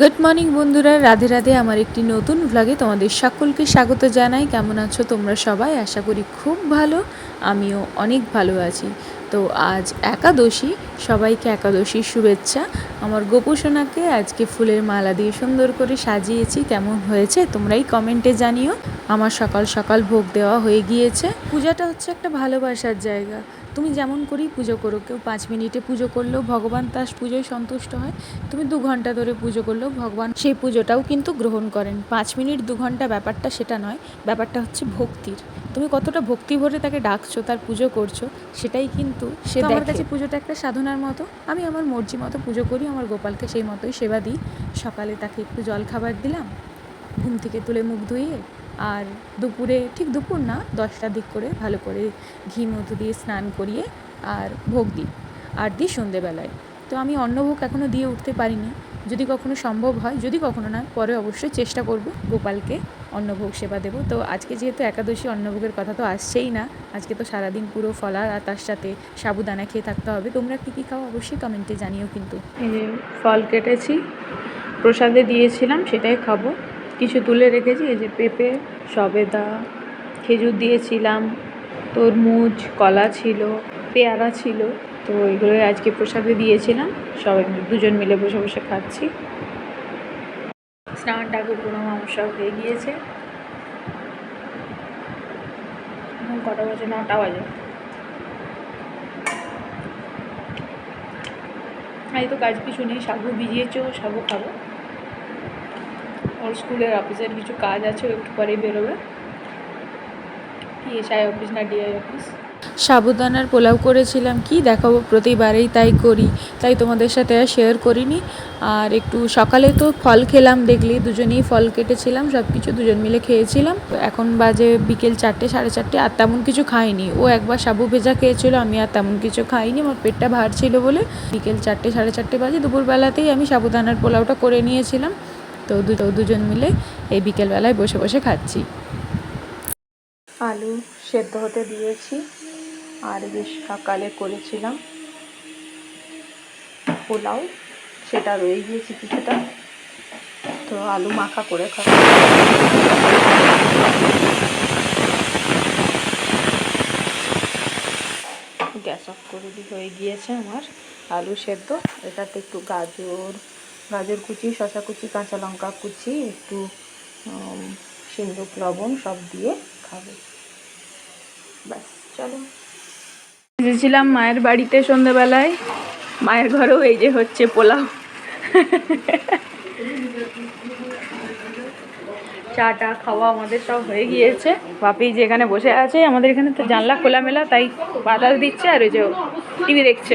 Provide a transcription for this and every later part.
Good morning বন্ধুরা। রাধে রাধে আমার একটি নতুন ভ্লগে তোমাদের সকলকে স্বাগত জানাই। কেমন আছো তোমরা সবাই? আশা করি খুব ভালো। আমিও অনেক ভালো আছি। তো আজ একাদশী, সবাইকে একাদশীর শুভেচ্ছা। আমার গোপোষণাকে আজকে ফুলের মালা দিয়ে সুন্দর করে সাজিয়েছি। কেমন হয়েছে তোমরাই কমেন্টে জানিও। আমার সকাল সকাল ভোগ দেওয়া হয়ে গিয়েছে। পূজাটা হচ্ছে একটা ভালোবাসার জায়গা। তুমি যেমন করেই পুজো করো কেউ পাঁচ মিনিটে পুজো করলেও ভগবান তার পুজোয় সন্তুষ্ট হয়। তুমি দু ঘণ্টা ধরে পুজো করলেও ভগবান সেই পুজোটাও কিন্তু গ্রহণ করেন। পাঁচ মিনিট দু ঘণ্টা ব্যাপারটা সেটা নয় ব্যাপারটা হচ্ছে ভক্তির। তুমি কতটা ভক্তি ভরে তাকে ডাকছো তার পুজো করছ সেটাই কিন্তু সে আমার কাছে পুজোটা একটা সাধনার মতো। আমি আমার মর্জি মতো পুজো করি আমার গোপালকে সেই মতোই সেবা দিই। সকালে তাকে একটু জল খাবার দিলাম ঘুম থেকে তুলে মুখ ধুইয়ে আর দুপুরে, ঠিক দুপুর না, দশটার দিক করে ভালো করে ঘি মধু দিয়ে স্নান করিয়ে আর ভোগ দিই। আর দিই সন্ধেবেলায়। তো আমি অন্নভোগ এখনও দিয়ে উঠতে পারিনি। যদি কখনো সম্ভব হয়, যদি কখনো না, পরে অবশ্যই চেষ্টা করব গোপালকে অন্নভোগ সেবা দেবো। তো আজকে যেহেতু একাদশী অন্নভোগের কথা তো আসছেই না। আজকে তো সারাদিন পুরো ফলার আর তার সাথে সাবুদানা খেয়ে থাকতে হবে। তোমরা কী কী খাও অবশ্যই কমেন্টে জানিও কিন্তু। ফল কেটেছি, প্রসাদে দিয়েছিলাম, সেটাই খাব। কিছু তুলে রেখেছি, এই যে পেঁপে, সবেদা, খেজুর দিয়েছিলাম, তরমুজ, কলা ছিল, পেয়ারা ছিল। তো এগুলো আজকে প্রসাদে দিয়েছিলাম। সবাই দুজন মিলে বসে বসে খাচ্ছি। স্নান ঠাকুর কোনো মাংসা হয়ে গিয়েছে। কটা বাজে? নটা বাজে। আজ তো কাজ কিছু নেই সাগু ভিজিয়েছে সাগু খাব। ওর স্কুলের অফিসের কিছু কাজ আছে একটু পরেই বেরোবে। পিএসআই অফিস না ডিআই অফিস? সাবুদানার পোলাও করেছিলাম কি? দেখাবো, প্রতিবারেই তাই করি। তাই তোমাদের সাথে আর শেয়ার করিনি। আর একটু সকালে তো ফল খেলাম দেখলি, দুজনেই ফল কেটেছিলাম সব কিছু দুজন মিলে খেয়েছিলাম। এখন বাজে বিকেল চারটে, সাড়ে চারটে, আর তেমন কিছু খাইনি। ও একবার সাবু ভেজা খেয়েছিল, আমি আর তেমন কিছু খাইনি আমার পেটটা ভার ছিল বলে। বিকেল চারটে, সাড়ে চারটে বাজে, দুপুরবেলাতেই আমি সাবুদানার পোলাওটা করে নিয়েছিলাম। তো দুজন মিলে এই বিকেলবেলায় বসে বসে খাচ্ছি। আলু সেদ্ধ হতে দিয়েছি, আর বেশ সকালে করেছিলাম। পোলাও, সেটা রয়ে গিয়েছি কিছুটা। তো আলু মাখা করে খাব। গ্যাস অফ করে দিয়ে হয়ে গিয়েছে আমার আলু সেদ্ধ। এটাতে একটু গাজর গাজর কুচি শশা কুচি, কাঁচা লঙ্কা কুচি, একটু সিন্দুক লবণ সব দিয়ে খাব। ব্যাস, চলো। এসেছিলাম মায়ের বাড়িতে সন্ধ্যেবেলায়। মায়ের ঘরেও এই যে হচ্ছে পোলাও। চাটা, খাওয়া আমাদের সব হয়ে গিয়েছে। বাপি যে এখানে বসে আছে, আমাদের এখানে তো জানলা খোলামেলা, তাই বাতাস দিচ্ছে আর ওই যে টিভি দেখছে।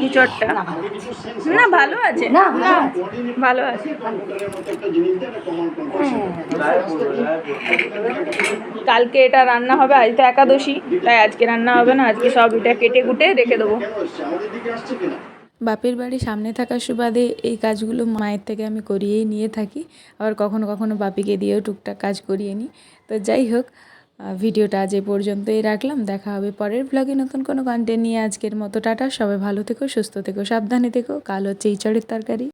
কিচড়টা না ভালো আছে। না ভালো আছে। কালকে এটা রান্না হবে আজ তো একাদশী তাই আজকে রান্না হবে না আজকে সব এটা কেটে কুটে রেখে দেবো। বাপের বাড়ি সামনে থাকার সুবাদে এই কাজগুলো মায়ের থেকে আমি করিয়েই নিয়ে থাকি আবার কখনো কখনো বাপিকে দিয়েও টুকটাক কাজ করিয়ে নিই। তো যাই হোক ভিডিওটা আজ এ পর্যন্তই রাখলাম। দেখা হবে পরের ব্লগে নতুন কোনো কন্টেন্ট নিয়ে আজকের মতো। টাটা, সবাই ভালো থেকো, সুস্থ থেকো, সাবধানে থেকো। কাল হচ্ছে ইঁচড়ের তরকারি।